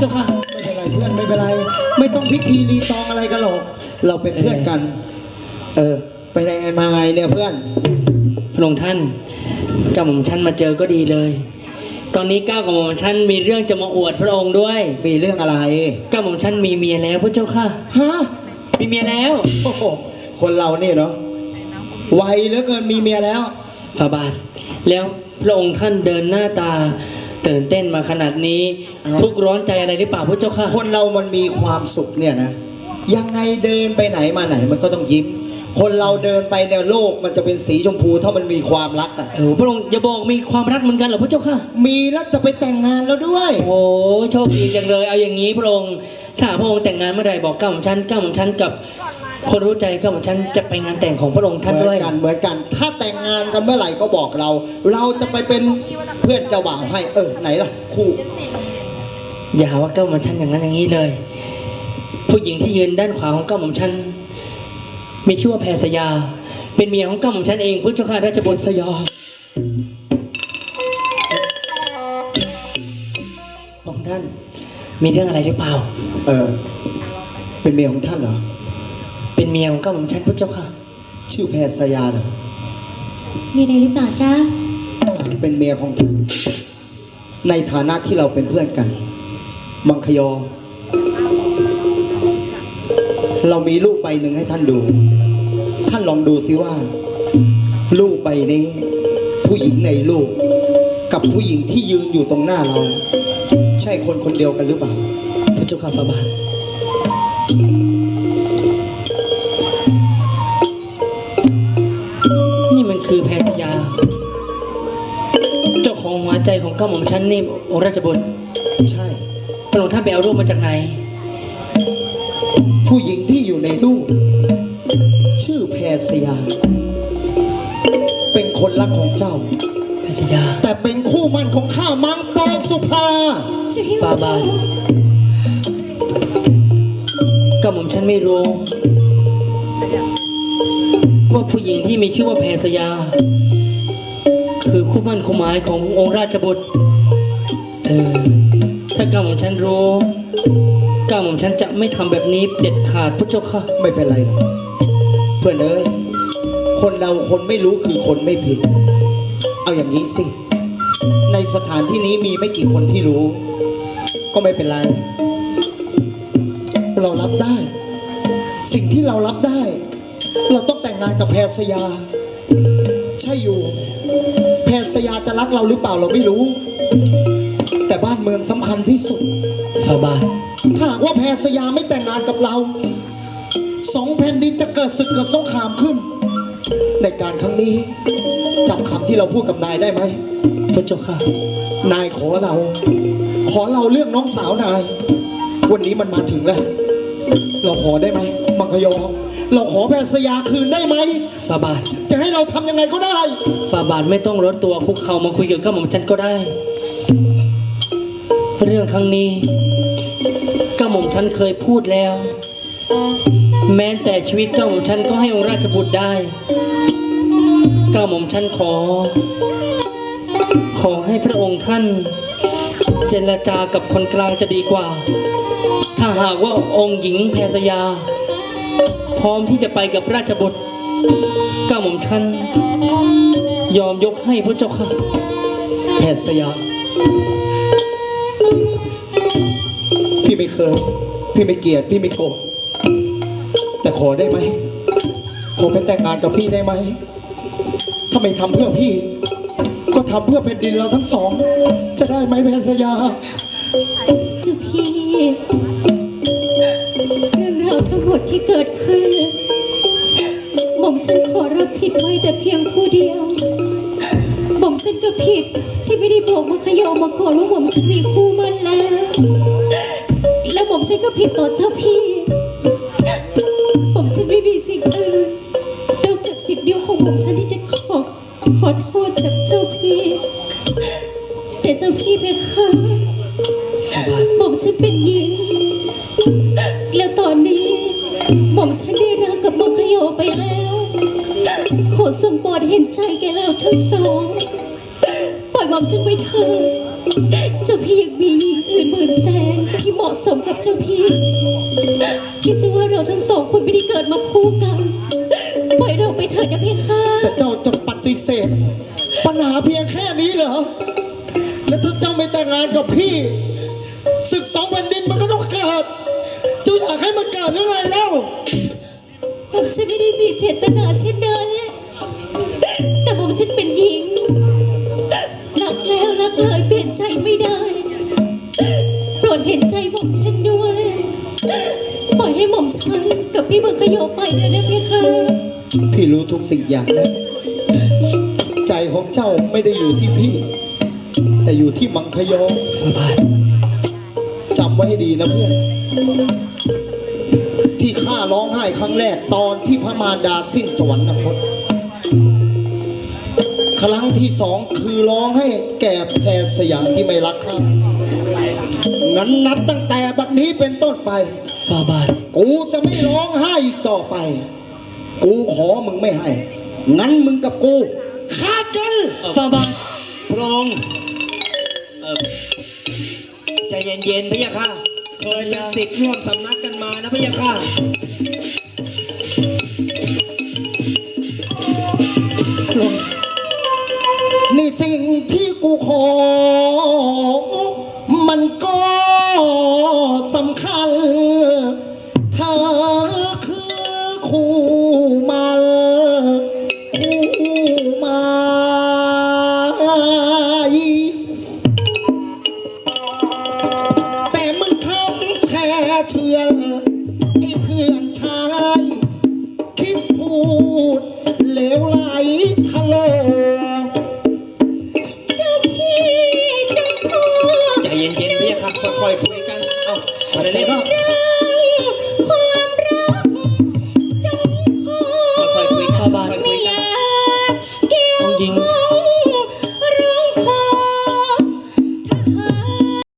เจ้าค่ะ ไม่เป็นไรเพื่อนไม่เป็นไร ไม่ต้องพิธีรีตองอะไรกันหรอก เราเป็นเพื่อนกัน เออ ไปไหนมาไงเนี่ยเพื่อน พระองค์ท่านกับหม่อมท่านมาเจอก็ดีเลย ตอนนี้ก้าวกับหม่อมท่านมีเรื่องจะมาอวดพระองค์ด้วยมีเรื่องอะไรก้าวหม่อมท่านมีเมียแล้วพระเจ้าค่ะ ฮะมีเมียแล้วโอ้โหคนเราเนี่ยเนาะไวเหลือเกินมีเมียแล้วฟาบาท แล้วพระองค์ท่านเดินหน้าตา ตื่นเต้นมาขนาดนี้เอ้าทุกข์ร้อนใจอะไรหรือเปล่าพระเจ้าค่ะ คนเรามันมีความสุขเนี่ยนะ ยังไงเดินไปไหนมาไหนมันก็ต้องยิ้ม คนเราเดินไปเนี่ยโลกมันจะเป็นสีชมพูถ้ามันมีความรักอะโอ้พระองค์อย่าบอกมีความรักเหมือนกันเหรอพระเจ้าค่ะ มีแล้วจะไปแต่งงานแล้วด้วย โอ้โชคดีจังเลยเอาอย่างนี้พระองค์ถ้าพระองค์แต่งงานเมื่อไหร่บอกก้าวของฉันก้าวของฉันกับ คนรู้ใจก้าวของฉันจะไปงานแต่งของพระองค์ท่านเหมืด้อวยนกันเหมือนกัน ถ้าแต่งงานกันเมื่อไหร่ก็บอกเรา เราจะไปเป็นเพื่อนเจ้าบ่าวให้เออไหนล่ะคู่อย่าหาว่าก้าวของฉันอย่างนั้นอย่างนี้เลย ผู้หญิงที่ยืนด้านขวาของก้าวของฉันมีชื่อว่าแพรสยา เป็นเมียของก้าวของฉันเองพระเจ้าค่ะราชบบุตทรสยาของท่าน มีเรื่องอะไรหรือเปล่า เออเป็นเมียของท่านเหรอ เป็นเมียของก้าวของฉันพระเจ้าค่ะ ชื่อแพรสยาเหรอมีอะไรหรือเปล่าจ๊ะถ้าหากเป็นเมียของท่านในฐานะที่เราเป็นเพื่อนกัน มังคยอ เรามีรูปใบหนึ่งให้ท่านดู ท่านลองดูสิว่า รูปใบนี้ ผู้หญิงในรูป กับผู้หญิงที่ยืนอยู่ตรงหน้าเรา ใช่คนคนเดียวกันหรือเปล่า พระเจ้าค่ะฟาบาท ของหัวใจของก้าวหม่อมฉันนี่องค์ราชบุตรใช่ พระองค์ท่านไปเอารูปมาจากไหน ผู้หญิงที่อยู่ในรูป ชื่อแพรสยา เป็นคนรักของเจ้า แพรสยาแต่เป็นคู่มั่นของข้ามังกรสุภาจะให้ฟาบาทก้าวหม่อมฉันไม่รู้ ว่าผู้หญิงที่มีชื่อว่าแพรสยา คู่มั่นคู่หมายขององค์ราชบุตร เออ ถ้าก้าวหม่อมฉันรู้ก้าวหม่อมฉันจะไม่ทำแบบนี้เด็ดขาดพระเจ้าค่ะ ไม่เป็นไรหรอกเพื่อนเอ้ย คนเราคนไม่รู้คือคนไม่ผิด เอาอย่างนี้สิ ในสถานที่นี้มีไม่กี่คนที่รู้ ก็ไม่เป็นไร เรารับได้ สิ่งที่เรารับได้ เราต้องแต่งงานกับแพรสยา ใช่อยู่ แพรสยาจะรักเราหรือเปล่าเราไม่รู้ แต่บ้านเมืองสำคัญที่สุดฟาบาทถ้าหากว่าแพรสยาไม่แต่งงานกับเราสองแผ่นดินจะเกิดศึกเกิดสงครามขึ้น ในการครั้งนี้จำคำที่เราพูดกับนายได้ไหม พระเจ้าค่ะ นายขอเรา ขอเราเรื่องน้องสาวนาย วันนี้มันมาถึงแล้ว เราขอได้ไหมมังคยอ เราขอแพรสยาคืนได้ไหม ฟาบาทจะให้เราทำยังไงก็ได้ ฟาบาทไม่ต้องลดตัวคุกเข่ามาคุยกับก้าวหม่อมฉันก็ได้ เรื่องครั้งนี้ก้าวหม่อมฉันเคยพูดแล้ว แม้แต่ชีวิตก้าวหม่อมฉันก็ให้องค์ราชบุตรได้ก้าวหม่อมฉันขอ ขอให้พระองค์ท่าน เจรจากับคนกลางจะดีกว่า ถ้าหากว่าองค์หญิงแพรสยา พร้อมที่จะไปกับราชบุตรก้าวหม่อมฉัน ยอมยกให้พระเจ้าค่ะแพทย์สยามพี่ไม่เคย พี่ไม่เกลียด พี่ไม่โกรธแต่ขอได้ไหม ขอไปแต่งงานกับพี่ได้ไหม ถ้าไม่ทำเพื่อพี่ ก็ทำเพื่อแผ่นดินเราทั้งสอง จะได้ไหมแพทย์สยา เจ้าพี่ เรื่องราวทั้งหมดที่เกิดขึ้น หม่อมฉันขอรับผิดไว้แต่เพียงผู้เดียว หม่อมฉันก็ผิดที่ไม่ได้บอกมังคยอมาก่อนว่าหม่อมฉันมีคู่มันแล้ว และหม่อมฉันก็ผิดต่อเจ้าพี่ หม่อมฉันไม่มีสิ่งอื่นนอกจากสิบนิ้วของหม่อมฉันที่จะขอขอโทษจากเจ้าพี่ แต่เจ้าพี่เพคะหม่อมฉันเป็นหญิง แล้วตอนนี้หม่อมฉันได้รักกับมังคโยไปแล้ว ขอส่งโปรดเห็นใจแกเราทั้งสอง ปล่อยหม่อมฉันไปเถอะเจ้าพี่ยังมีหญิงอื่นหมื่นแสนที่เหมาะสมกับเจ้าพี่ คิดซะว่าเราทั้งสองคนไม่ได้เกิดมาคู่กัน ปล่อยเราไปเถิดนะเพคะแต่เจ้าจะปฏิเสธ ปัญหาเพียงแค่นี้เหรอ แล้วถ้าเจ้าไม่แต่งงานกับพี่ศึกสองแผ่นดินมันก็ต้อง รือไงเล่าผมฉันไม่ได้มีเจตนาเช่นนั้นแต่ผมฉันเป็นหญิง รักแล้วรักเลยเปลี่ยนใจไม่ได้ โปรดเห็นใจผมฉันด้วย ปล่อยให้หม่อมฉันกับพี่มังคโยไปเลยนะพี่ค่ะพี่รู้ทุกสิ่งอย่างแล้วใจของเจ้าไม่ได้อยู่ที่พี่ แต่อยู่ที่มังคยอฝ่าบาทจำไว้ให้ดีนะเพื่อนที่ข้า ร้องไห้ครั้งแรกตอนที่พระมารดาสิ้นสวรรคต ครั้งที่สองคือร้องให้แก่แพรสยามที่ไม่รักข้างั้นนับตั้งแต่บัดนี้เป็นต้นไปฝ่าบาทกูจะไม่ร้องไห้อีกต่อไป กูขอมึงไม่ให้ งั้นมึงกับกูฆ่ากันฝ่าบาทพระองค์เอ่อใจเย็นๆพระยาค่ะ เคยเป็นศิษย์ร่วมสำนักกันมานะพะยะค่ะนี่สิ่งที่กูขอ มันก็สำคัญ เธอคือคู่ ไอ้เพื่อนชาย คิดพูดเหลวไหลทะเลเจ้าพี่เจ้าพ่อใจเย็นๆพระยาค่ะค่อยๆคุยกัน เอ้าขอบใจมากรั